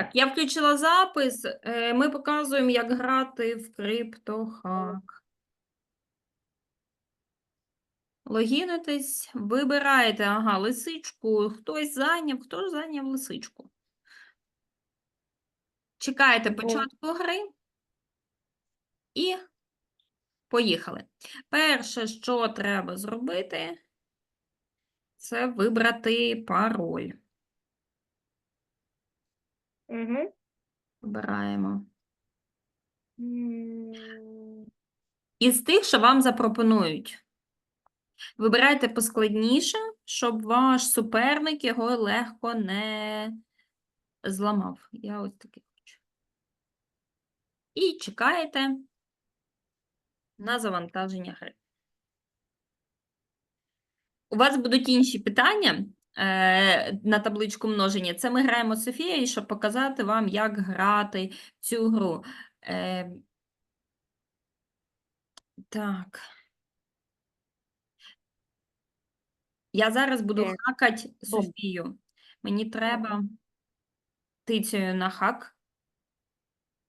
Так, я включила запис. Е, Ми показуємо, як грати в криптохак. Логінитесь, вибираєте, ага, лисичку. Хтось зайняв, хто ж зайняв лисичку? Чекаєте початку гри і поїхали. Перше, що треба зробити, це вибрати пароль. Угу. Вибираємо. Із тих, що вам запропонують. Вибирайте поскладніше, щоб ваш суперник його легко не зламав. Я ось такий хочу. І чекаєте на завантаження гри. У вас будуть інші питання на табличку множення. Це ми граємо з Софією, щоб показати вам, як грати цю гру. Е, так. Я зараз буду Так. хакати Софію. Мені треба тицею на хак.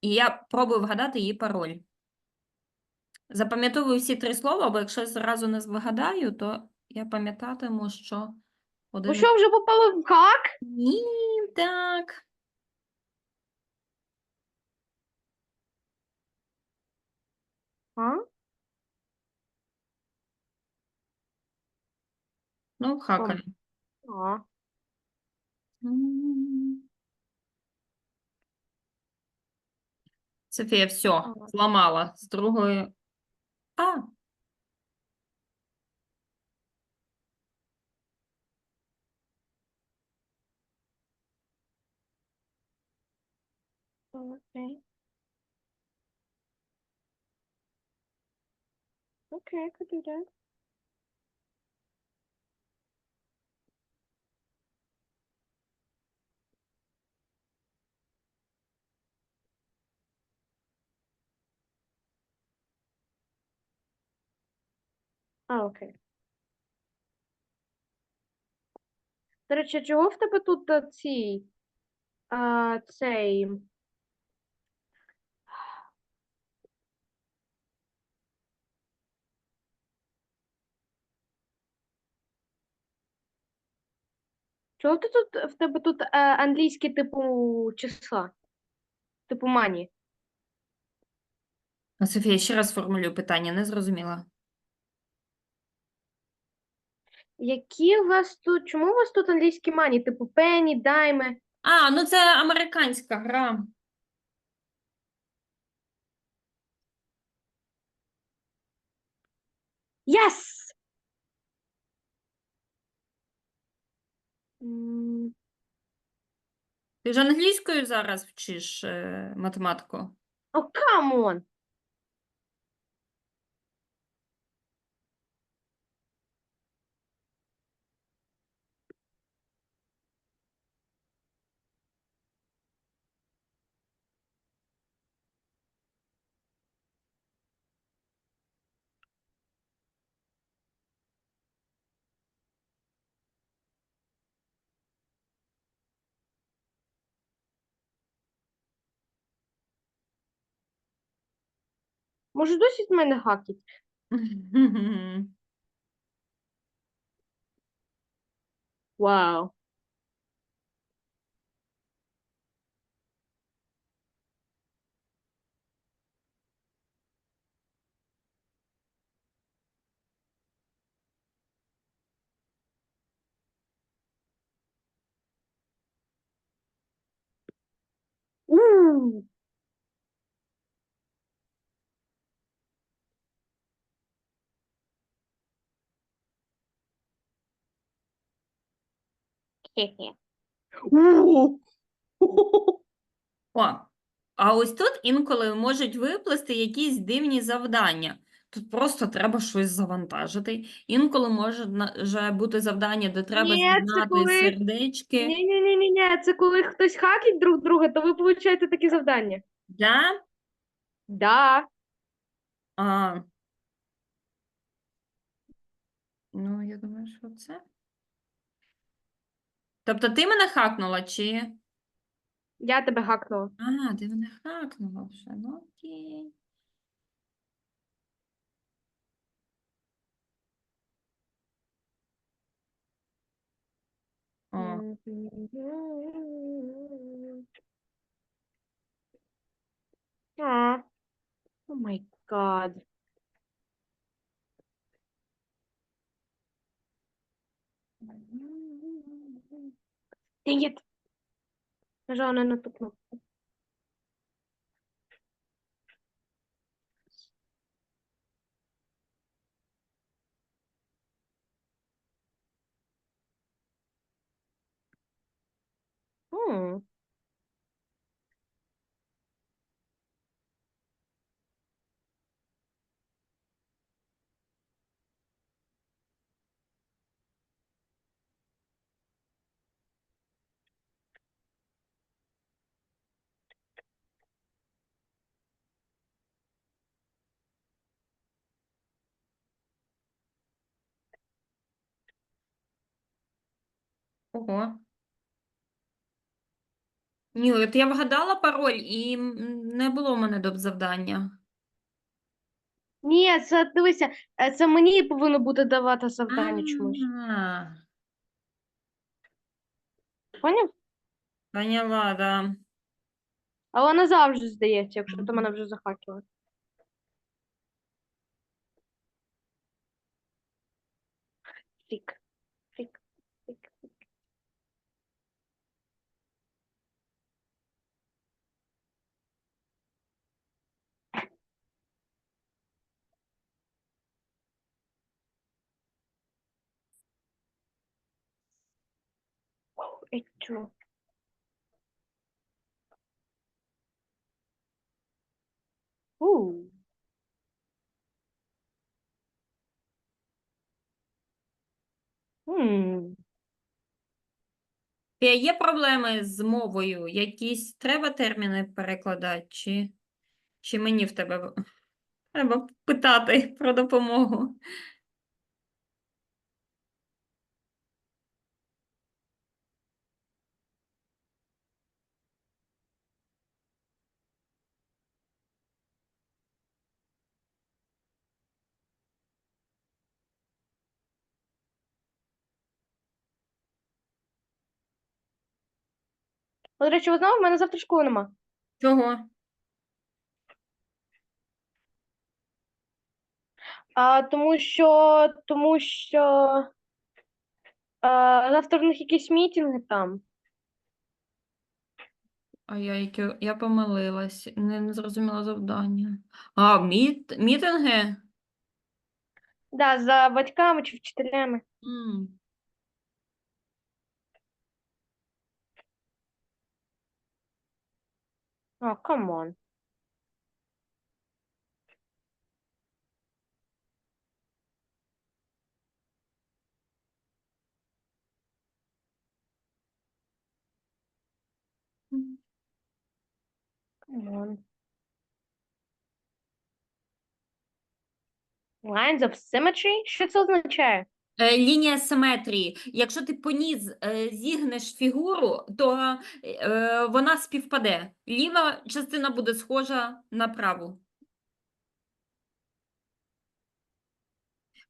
І я пробую вгадати її пароль. Запам'ятовую всі три слова, бо якщо зразу не вгадаю, то я пам'ятатиму, що один. Ви що, вже попали в хак? Ні, так. А? Ну, хакаю. А. М. Софія, все, Ага. зламала з другої. А, Окей. Okay, I could do that. А, окей. До речі, а чого в тебе тут а, ці, а, цей, чого ти тут, в тебе тут а, англійський типу числа? Типу мані? а, Софія, ще раз формулюю питання, не зрозуміла. Які у вас тут, чому у вас тут англійські мані? Типу пені, дайми? А, ну це американська гра. Yes! М, Ти ж англійською зараз вчиш е, математику? О, come Може, досі з мене хакить? Вау. У. Хе-хе. О, а ось тут інколи можуть виплисти якісь дивні завдання. Тут просто треба щось завантажити. Інколи може вже бути завдання, де треба Ні, це з'єднати коли- сердечки. Ні-ні-ні-ні, це коли хтось хакить друг друга, то ви получаєте такі завдання. Да? Да. А. Ну, я думаю, що це. Тобто ти мене хакнула, чи? Я тебе гакнула. А, ти мене хакнула вже. Ну окей. О. О май гад. It. Нажала не на ту. М. ого. Ні, от я вгадала пароль і не було в мене доп. завдання. Ні, це дивися, е, це мені повинно бути давати завдання чомусь. А, Поняв? Поняла, да. Але не завжди здається, якщо ти мене вже захакила. Ей, чого? У. М. Е, Є проблеми з мовою? Якісь треба терміни перекладати, чи, чи мені в тебе треба питати про допомогу? От, До речі, ви знали, в мене завтра школи нема. Чого? А, тому що, тому що а, завтра в них якісь мітинги там. А я, яке- я помилилась, не, не зрозуміла завдання. А, міт, мітинги? Да, за батьками чи вчителями. М. О, камон. Камон. Lines of symmetry? Що це означає? Е, Лінія симетрії. Якщо ти поніс е, зігнеш фігуру, то е, вона співпаде. Ліва частина буде схожа на праву.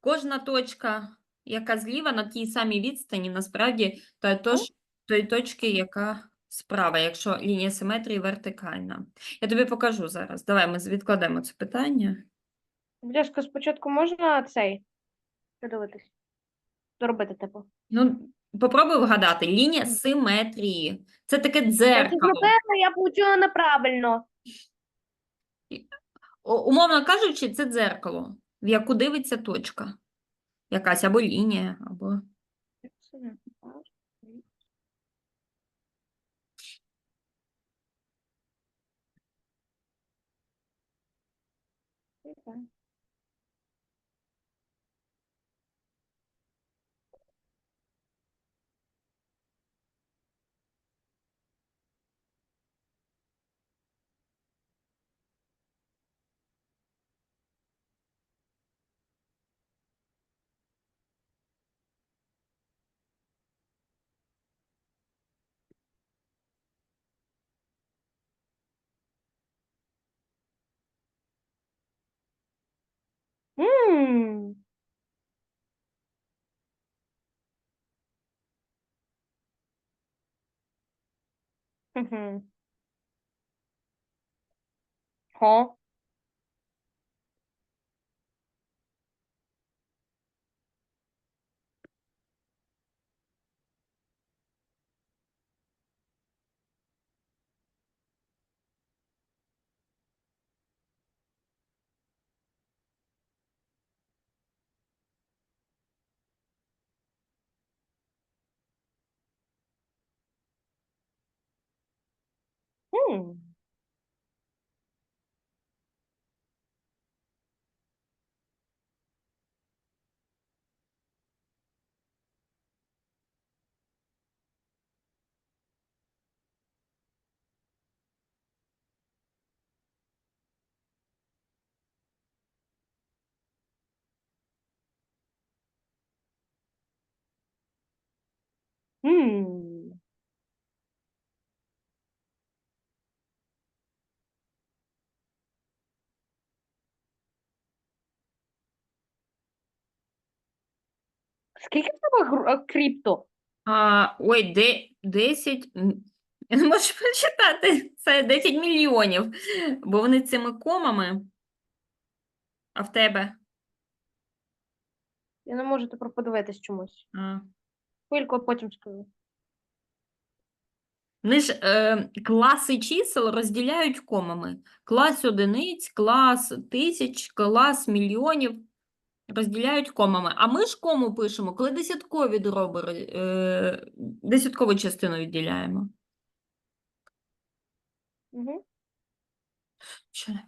Кожна точка, яка зліва на тій самій відстані, насправді, та тож тої точки, яка справа, якщо лінія симетрії вертикальна. Я тобі покажу зараз. Давай ми відкладемо це питання. Ласка, спочатку можна цей подивитись? Доробити, типу. Ну, попробуй вгадати. Лінія симетрії. Це таке це дзеркало. напевно, я получила неправильно. О- Умовно кажучи, це дзеркало, в яку дивиться точка. Якась або лінія, або. Hmm. Mm-hmm. Huh? М. М. Скільки в тебе гру- е, крипто? А, ой, де, 10, м, я не можу прочитати, це 10 мільйонів, бо вони цими комами, а в тебе? Я не можу тепер подивитись чомусь. А. Хвильку, а потім скажу. Вони ж е, класи чисел розділяють комами. Клас одиниць, клас тисяч, клас мільйонів розділяють комами. А ми ж кому пишемо, коли десяткові дроби, е, десяткову частину відділяємо. Угу. Що не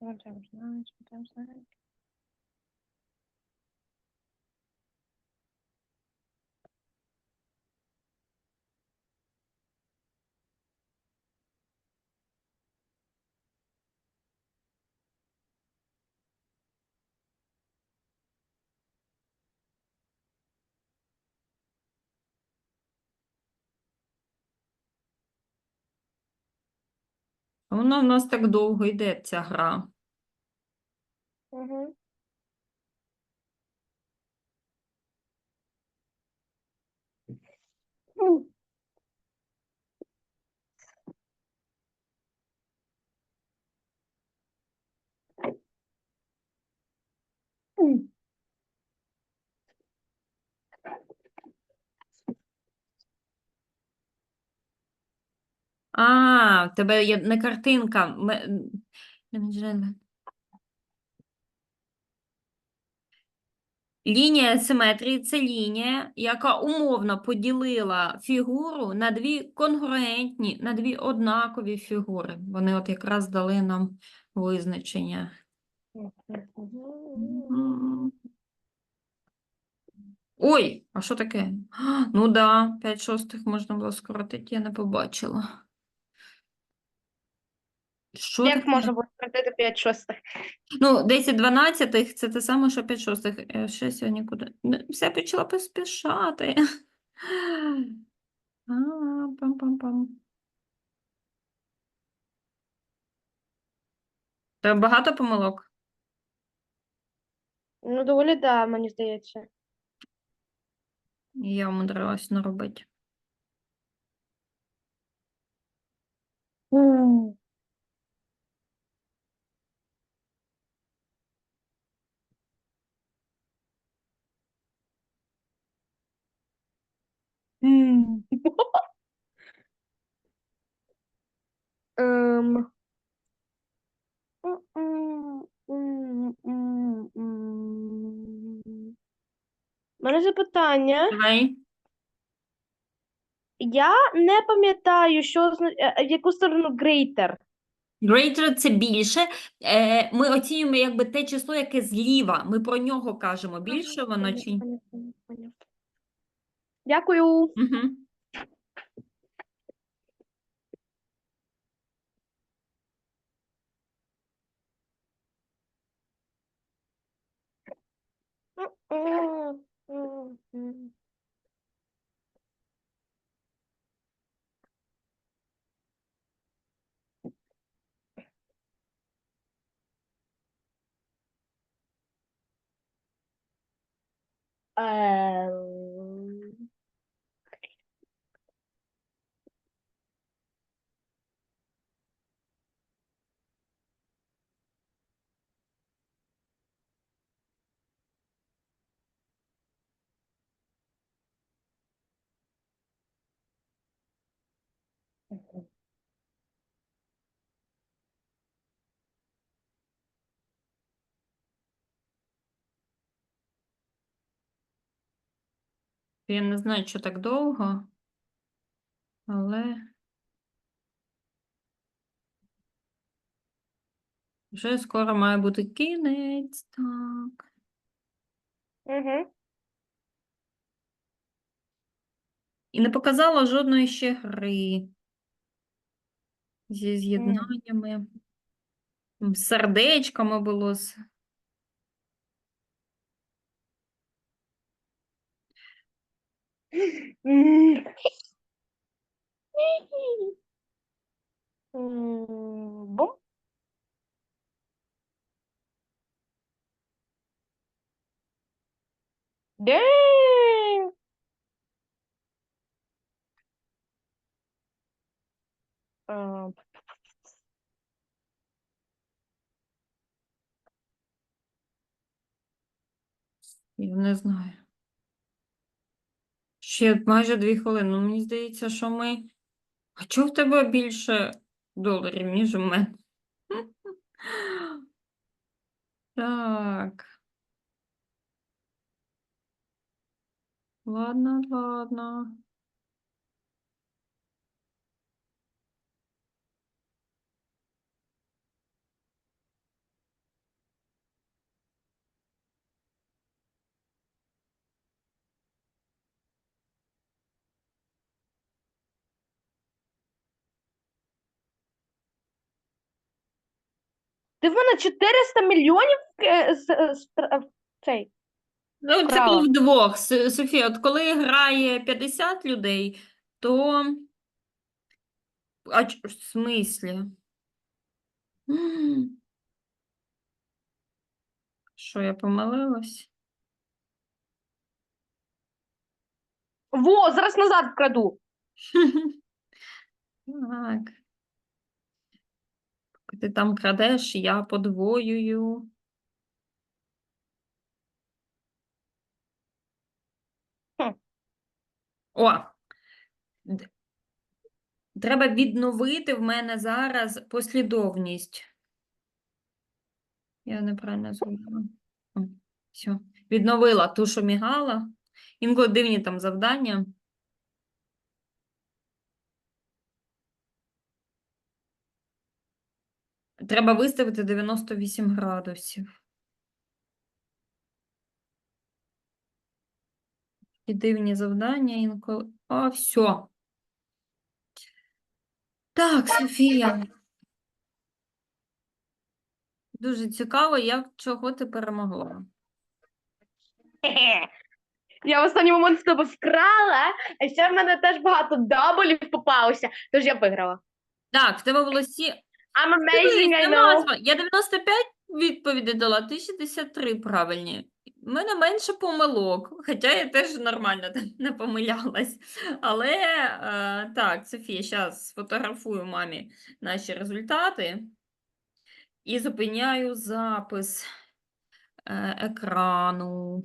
seven times nine, seven nine. А Воно в нас так довго йде, ця гра. Угу. А, в тебе є не картинка. Лінія симетрії це лінія, яка умовно поділила фігуру на дві конгруентні, на дві однакові фігури. Вони от якраз дали нам визначення. Ой, а що таке? Ну да, 5 шостих можна було скоротити, я не побачила. Що Як таке? можна було скоротити 5 шостих? Ну, 10 дванадцятих це те саме, що 5 шостих. Е, Ще сьогодні куди? Все почала поспішати. А, пам-пам-пам. Та багато помилок? Ну, доволі да, мені здається. Я умудрилась наробити. М, м, м, м. У мене запитання. Давай. Я не пам'ятаю, що озна- е, е, в яку сторону greater. Greater – це більше. Е, Ми оцінюємо якби те число, яке зліва. Ми про нього кажемо. Більше воно чи? поняв. Дякую. Мгм. Е, Я не знаю, що так довго, але вже скоро має бути кінець. Так. мгм. І не показала жодної ще гри зі з'єднаннями. З сердечками було. з- М. М, Бум. День. Е, Я не знаю. Ще майже дві хвилини. Ну, мені здається, що ми. А чого в тебе більше доларів, ніж у мене? Так. Ладно, ладно. Ти в мене 400 мільйонів е, з- е, е, цей. Ну, це Вкрала. було вдвох. С- Софія, от коли грає 50 людей, то. А ч- в смислі? М. Що, я помилилась? Во, зараз назад вкраду. Так. Ти там крадеш, я подвоюю. Хм. О! Треба відновити в мене зараз послідовність. Я неправильно зробила. Все. Відновила ту, що мігала. Інколи дивні там завдання. Треба виставити 98 градусів. І дивні завдання інколи. А, все. Так, Софія. Дуже цікаво, як чого ти перемогла. Я в останній момент з тебе вкрала, а ще в мене теж багато дабелів попалося, тож я виграла. Так, в тебе було сі. I'm amazing, I know. Я 95 відповідей дала, ти 63 правильні. У мене менше помилок, хоча я теж нормально там не помилялась. Але е, так, Софія, зараз сфотографую мамі наші результати і зупиняю запис е, екрану.